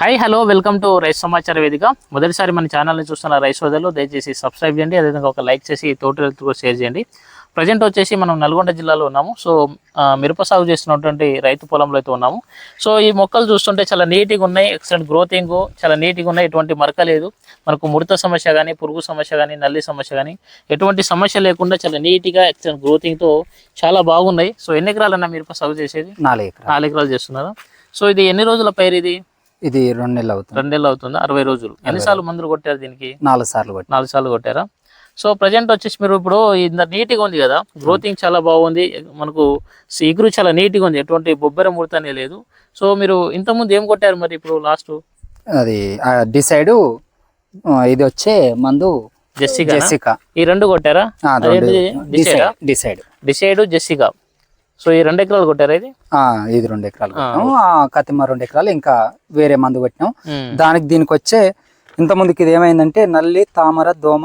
Hi hello welcome to rice సమాచార వేదిక మొదటిసారి మన ఛానల్ని చూస్తున్న రైస్ సోదరులు దయచేసి సబ్స్క్రైబ్ చేయండి. అదేవిధంగా ఒక లైక్ చేసి తోటి రైతులకు షేర్ చేయండి. ప్రజెంట్ వచ్చేసి మనం నల్గొండ జిల్లాలో ఉన్నాము. సో మిరప సాగు చేస్తున్నటువంటి రైతు పొలంలో అయితే ఉన్నాము. సో ఈ మొక్కలు చూస్తుంటే చాలా నీట్గా ఉన్నాయి. ఎక్సలెంట్ గ్రోతింగ్ చాలా నీట్గా ఉన్నాయి. ఎటువంటి మరక లేదు. మనకు ముడత సమస్య కానీ పురుగు సమస్య కానీ నల్లి సమస్య కానీ ఎటువంటి సమస్య లేకుండా చాలా నీట్గా ఎక్సలెంట్ గ్రోతింగ్తో చాలా బాగున్నాయి. సో ఎన్ని ఎకరాలన్నా మిరప సాగు చేసేది? నాలుగు ఎకరాలు. నాలుగు ఎకరాలు చేస్తున్నారు. సో ఇది ఎన్ని రోజుల పైరు ఇది? ఇది రెండు నెలలు అవుతుంది. రెండేళ్ళు అవుతుంది అరవై రోజులు. ఎన్నిసార్లు మందులు కొట్టారు దీనికి? నాలుగు సార్లు కొట్టి నాలుగు సార్లు కొట్టారా? సో ప్రజెంట్ వచ్చేసి మీరు ఇప్పుడు ఇంత నీట్గా ఉంది కదా గ్రోతింగ్ చాలా బాగుంది మనకు ఇగురు చాలా నీట్గా ఉంది ఎటువంటి బొబ్బెర ముడతనే లేదు. సో మీరు ఇంతకుముందు ఏం కొట్టారు మరి ఇప్పుడు లాస్ట్? అది డిసైడ్ ఇది వచ్చే మందు జెస్సికా. ఈ రెండు కొట్టారా? రెండు డిసైడా డిసైడ్ డిసైడ్ జెస్సికా. సో ఈ రెండు ఎకరాలు కొట్టారా ఇది? ఇది రెండు ఎకరాలు కొట్టాము. ఆ, కతిమ రెండు ఎకరాలు ఇంకా వేరే మందు కొట్టినాం. దానికి దీనికి వచ్చే ఇంత ముందుకి ఇది ఏమైందంటే నల్లి తామర దోమ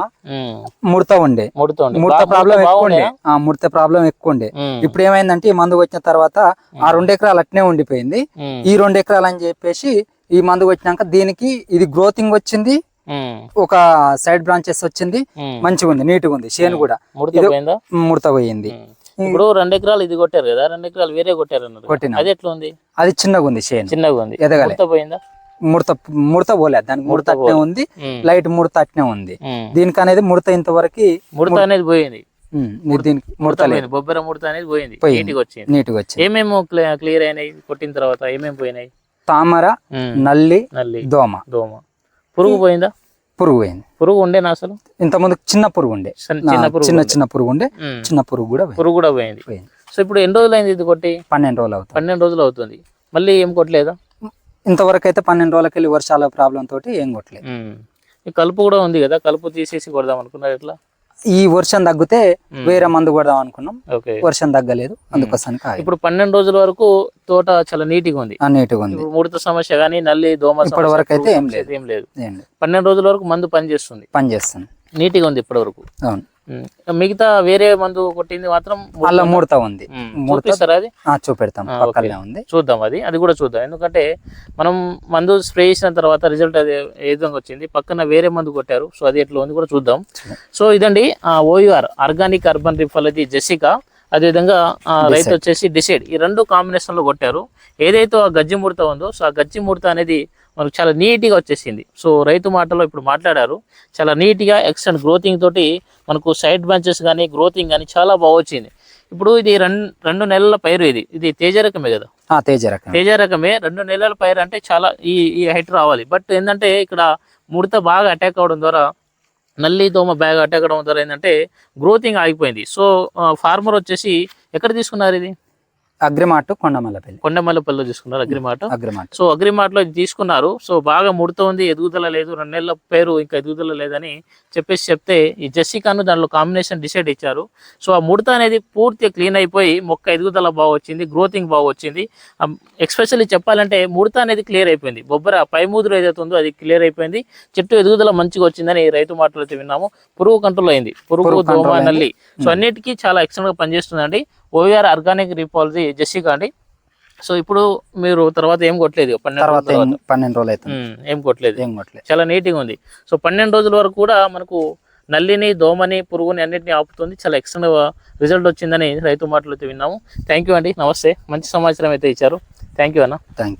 ముడత ఉండే. ముడత ప్రాబ్లం ఎక్కువ ఉండే. ఆ ముడత ప్రాబ్లం ఎక్కువ ఉండే. ఇప్పుడు ఏమైందంటే ఈ మందు వచ్చిన తర్వాత ఆ రెండు ఎకరాలు అట్నే ఉండిపోయింది. ఈ రెండు ఎకరాలు అని చెప్పేసి ఈ మందు వచ్చినాక దీనికి ఇది గ్రోతింగ్ వచ్చింది. ఒక సైడ్ బ్రాంచెస్ వచ్చింది. మంచిగా ఉంది నీట్గా ఉంది చేను కూడా. ముడత పోయిందా. ఇప్పుడు రెండు ఎకరాలు ఇది కొట్టారు కదా రెండు ఎకరాలు వేరే కొట్టారు అన్నారు. అది ఎట్లా ఉంది అది చిన్నగా ఉంది చేను. చిన్నగా ఉంది. ఎదగలే. ముడత పోయిందా? ముడత ముడత పోలేదు దానికి ముడత అట్నే ఉంది. లైట్ ముడత అట్నే ఉంది. దీనికి అనేది ముడత ఇంతవరకు ముడత అనేది పోయింది. దీనికి ముడత లేదు. బొబ్బెర ముడత అనేది పోయింది. నీటికి వచ్చింది. నీట్గా వచ్చింది. ఏమేమో క్లియర్ అయినాయి? కొట్టిన తర్వాత ఏమేమి పోయినాయి? తామర నల్లి నల్లి. దోమ. దోమ. పురుగు పోయిందా? పురుగు పోయింది పురుగు ఉండేనా అసలు? ఇంత ముందు చిన్న పురుగు ఉండే చిన్న- చిన్న పురుగు చిన్న ఉండే. చిన్న పురుగు ఉండే ఉమ్, చిన్న పురుగు కూడా. పురుగు కూడా పోయింది. పోయింది. సో ఇప్పుడు ఎన్ని రోజులు అయింది ఇది కొట్టి? పన్నెండు రోజులు అవుతుంది. పన్నెండు రోజులు అవుతుంది. మళ్ళీ ఏం కొట్టలేదా? ఇంతవరకు అయితే పన్నెండు రోజులకి వెళ్ళి వర్షాల ప్రాబ్లం తోటి ఏం కొట్టలేదు. కలుపు కూడా ఉంది కదా కలుపు తీసేసి కొడదాం అనుకున్నారు ఎట్లా? ఈ వర్షం తగ్గితే వేరే మందు కొడదాం అనుకున్నాం. వర్షం తగ్గలేదు. అందుకోసానికి ఆగి ఇప్పుడు పన్నెండు రోజుల వరకు తోట చాలా నీట్గా ఉంది. ఆ, నీట్గా ఉంది. ముడత సమస్య కానీ నల్లి దోమ ఇప్పటి వరకు అయితే ఏం లేదు. ఏం లేదు. పన్నెండు రోజుల వరకు మందు పనిచేస్తుంది. పని చేస్తుంది నీట్గా ఉంది ఇప్పటి వరకు. అవును. మిగతా వేరే మందు కొట్టింది మాత్రం అలా ముడత ఉంది. చూపిస్తారా అది? చూపెడతాం. పక్కనే ఉంది. చూద్దాం అది. అది కూడా చూద్దాం. ఎందుకంటే మనం మందు స్ప్రే చేసిన తర్వాత రిజల్ట్ అది ఏ విధంగా వచ్చింది? పక్కన వేరే మందు కొట్టారు. సో అది ఎట్లా ఉంది కూడా చూద్దాం. సో ఇదండి ఓయూఆర్ ఆర్గానిక్ అర్బన్ రిఫల్ అది జెసికా. అదేవిధంగా రైతు వచ్చేసి డిసైడ్ ఈ రెండు కాంబినేషన్లో కొట్టారు. ఏదైతే ఆ గజ్జి ముడత ఉందో సో ఆ గజ్జి ముడత అనేది మనకు చాలా నీట్గా వచ్చేసింది. సో రైతు మాటలో ఇప్పుడు మాట్లాడారు. చాలా నీట్గా ఎక్స్టెంట్ గ్రోతింగ్ తోటి మనకు సైడ్ బ్రాంచెస్ కానీ గ్రోతింగ్ కానీ చాలా బాగా వచ్చింది. ఇప్పుడు ఇది రెండు రెండు నెలల పైరు ఇది. ఇది తేజ రకమే కదా? తేజ రకం తేజ రకమే. రెండు నెలల పైరు అంటే చాలా ఈ ఈ హైట్ రావాలి. బట్ ఏంటంటే ఇక్కడ ముడత బాగా అటాక్ అవడం ద్వారా నల్లి దోమ బ్యాగ్ అటాక్ అవడం ద్వారా ఏంటంటే గ్రోతింగ్ ఆగిపోయింది. సో ఫార్మర్ వచ్చేసి ఎక్కడ తీసుకున్నారు ఇది? అగ్రిమాట్ కొండమల్లపల్లి. కొండమల్లపల్లిలో తీసుకున్నారు అగ్రిమాట్. అగ్రిమాట్. సో అగ్రిమార్ట్లో ఇది తీసుకున్నారు. సో బాగా ముడత ఉంది ఎదుగుదల లేదు రెండు నెలల పేరు ఇంకా ఎదుగుదల లేదని చెప్పేసి చెప్తే ఈ జెస్సికాను దాంట్లో కాంబినేషన్ డిసైడ్ ఇచ్చారు. సో ఆ ముడత అనేది పూర్తిగా క్లీన్ అయిపోయి మొక్క ఎదుగుదల బాగా వచ్చింది గ్రోతింగ్ బాగా వచ్చింది. ఎక్స్పెషల్లీ చెప్పాలంటే ముడత అనేది క్లియర్ అయిపోయింది. బొబ్బర పై ముదురు ఏదైతే ఉందో అది క్లియర్ అయిపోయింది. చెట్టు ఎదుగుదల మంచిగా వచ్చిందని రైతు మాటలు అయితే విన్నాము. పురుగు కంట్రోల్ అయింది. పురుగు దోమ. నల్లి. సో అన్నిటికీ చాలా ఎక్సలెంట్గా పనిచేస్తుందండి. ఓవిఆర్ ఆర్గానిక్ రిపాలజీ జెస్సికా అండి సో ఇప్పుడు మీరు తర్వాత ఏం కొట్టలేదు పన్నెండు తర్వాత రోజుల తర్వాత. ఏం- పన్నెండు రోజులు అవుతుంది. ఉమ్, ఏం కొట్టలేదు. ఏం కొట్టలేదు. చాలా నీట్గా ఉంది. సో పన్నెండు రోజుల వరకు కూడా మనకు నల్లిని దోమని పురుగుని అన్నిటిని ఆపుతుంది. చాలా ఎక్సలెంట్ రిజల్ట్ వచ్చిందని రైతు మాటలు అయితే విన్నాము. థ్యాంక్ యూ అండి. నమస్తే. మంచి సమాచారం అయితే ఇచ్చారు. థ్యాంక్ యూ అన్న. Thank you.